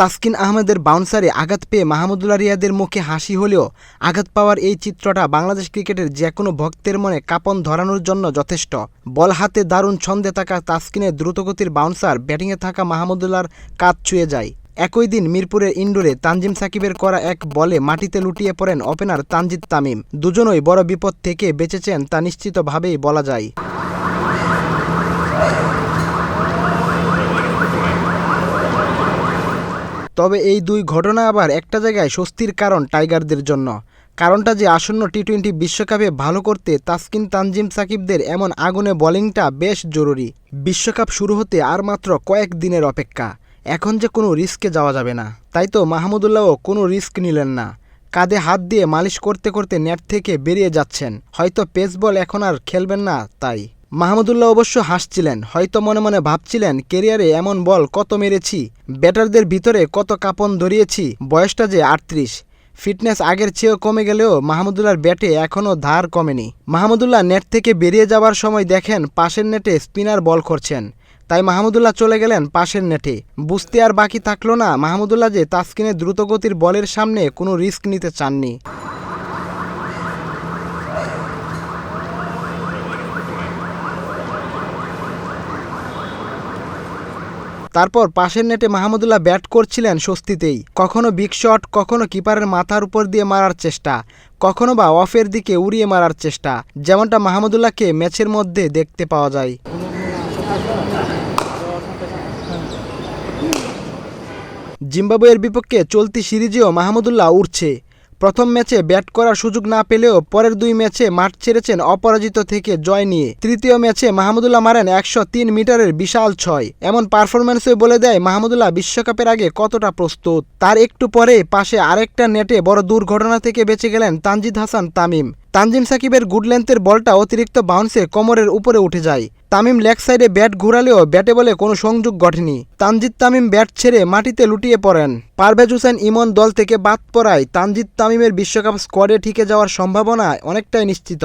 তাসকিন আহমেদের বাউন্সারে আঘাত পেয়ে মাহমুদুল্লাহ রিয়াদের মুখে হাসি হলেও আঘাত পাওয়ার এই চিত্রটা বাংলাদেশ ক্রিকেটের যে কোনো ভক্তের মনে কাঁপন ধরানোর জন্য যথেষ্ট। বল হাতে দারুণ ছন্দে থাকা তাসকিনের দ্রুতগতির বাউন্সার ব্যাটিংয়ে থাকা মাহমুদুল্লাহর কাত ছুঁয়ে যায়। একই দিন মিরপুরের ইন্ডোরে তানজিম সাকিবের করা এক বলে মাটিতে লুটিয়ে পড়েন ওপেনার তানজিদ তামিম। দুজনই বড় বিপদ থেকে বেঁচেছেন তা নিশ্চিতভাবেই বলা যায়। তবে এই দুই ঘটনা আবার একটা জায়গায় স্বস্তির কারণ টাইগারদের জন্য। কারণটা যে আসন্ন টি টোয়েন্টি বিশ্বকাপে ভালো করতে তাসকিন তানজিম সাকিবদের এমন আগুনে বোলিংটা বেশ জরুরি। বিশ্বকাপ শুরু হতে আর মাত্র কয়েক দিনের অপেক্ষা। এখন যে কোনো রিস্কে যাওয়া যাবে না। তাই তো মাহমুদুল্লাহও কোনো রিস্ক নিলেন না। কাঁধে হাত দিয়ে মালিশ করতে করতে নেট থেকে বেরিয়ে যাচ্ছেন। হয়তো পেস বল এখন আর খেলবেন না তাই। মাহমুদুল্লাহ অবশ্য হাসছিলেন, হয়তো মনে মনে ভাবছিলেন, কেরিয়ারে এমন বল কত মেরেছি, ব্যাটারদের ভিতরে কত কাপন ধরিয়েছি, বয়সটা যে আটত্রিশ। ফিটনেস আগের চেয়েও কমে গেলেও মাহমুদুল্লাহর ব্যাটে এখনও ধার কমেনি। মাহমুদুল্লাহ নেট থেকে বেরিয়ে যাওয়ার সময় দেখেন পাশের নেটে স্পিনার বল করছেন। তাই মাহমুদুল্লাহ চলে গেলেন পাশের নেটে। বুঝতে আর বাকি থাকল না মাহমুদুল্লাহ যে তাসকিনের দ্রুতগতির বলের সামনে কোনো রিস্ক নিতে চাননি। তারপর পাশের নেটে মাহমুদুল্লাহ ব্যাট করছিলেন স্বস্তিতেই। কখনো বিগ শট কখনো কিপারের মাথার উপর দিয়ে মারার চেষ্টা, কখনো বা অফের দিকে উড়িয়ে মারার চেষ্টা, যেমনটা মাহমুদুল্লাহকে ম্যাচের মধ্যে দেখতে পাওয়া যায়। জিম্বাবুয়ের বিপক্ষে চলতি সিরিজেও মাহমুদুল্লাহ উঠছে প্রথম ম্যাচে ব্যাট করার সুযোগ না পেলেও পরের দুই ম্যাচে মাঠ ছেড়েছেন অপরাজিত থেকে জয় নিয়ে। তৃতীয় ম্যাচে মাহমুদুল্লাহ মারেন একশো তিন মিটারের বিশাল ছয়। এমন পারফরম্যান্সে বলে দেয় মাহমুদুল্লাহ বিশ্বকাপের আগে কতটা প্রস্তুত। তার একটু পরে পাশে আরেকটা নেটে বড় দুর্ঘটনা থেকে বেঁচে গেলেন তানজিদ হাসান তামিম। তানজিম সাকিবের গুড লেন্থের বলটা অতিরিক্ত বাউন্সে কোমরের উপরে উঠে যায়। তামিম লেগ সাইডে ব্যাট ঘুরালেও ব্যাটে বলে কোনো সংযোগ ঘটেনি। তানজিদ তামিম ব্যাট ছেড়ে মাটিতে লুটিয়ে পড়েন। পারভেজ হোসেন ইমন দল থেকে বাদ পড়ায় তানজিদ তামিমের বিশ্বকাপ স্কোয়াডে ঠিকে যাওয়ার সম্ভাবনা অনেকটাই নিশ্চিত।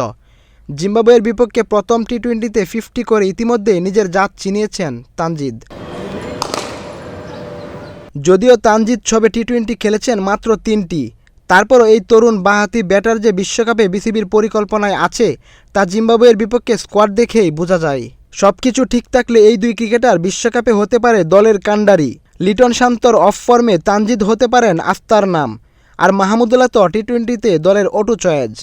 জিম্বাবুয়ের বিপক্ষে প্রথম টি টোয়েন্টিতে ফিফটি করে ইতিমধ্যেই নিজের জাত চিনিয়েছেন তানজিদ। যদিও তানজিদ সবে টি টোয়েন্টি খেলেছেন মাত্র তিনটি তারপরও এই তরুণ বাহাতি ব্যাটার যে বিশ্বকাপে বিসিবির পরিকল্পনায় আছে, তা জিম্বাবুয়ের বিপক্ষে স্কোয়াড দেখেই বোঝা যায়। সব কিছু ঠিক থাকলে এই দুই ক্রিকেটার বিশ্বকাপে হতে পারে দলের কাণ্ডারি। লিটন শান্তর অফ ফর্মে তানজিদ হতে পারেন আস্তার নাম, আর মাহমুদুল্লাহ তো টি টোয়েন্টিতে দলের অটো চয়েজ।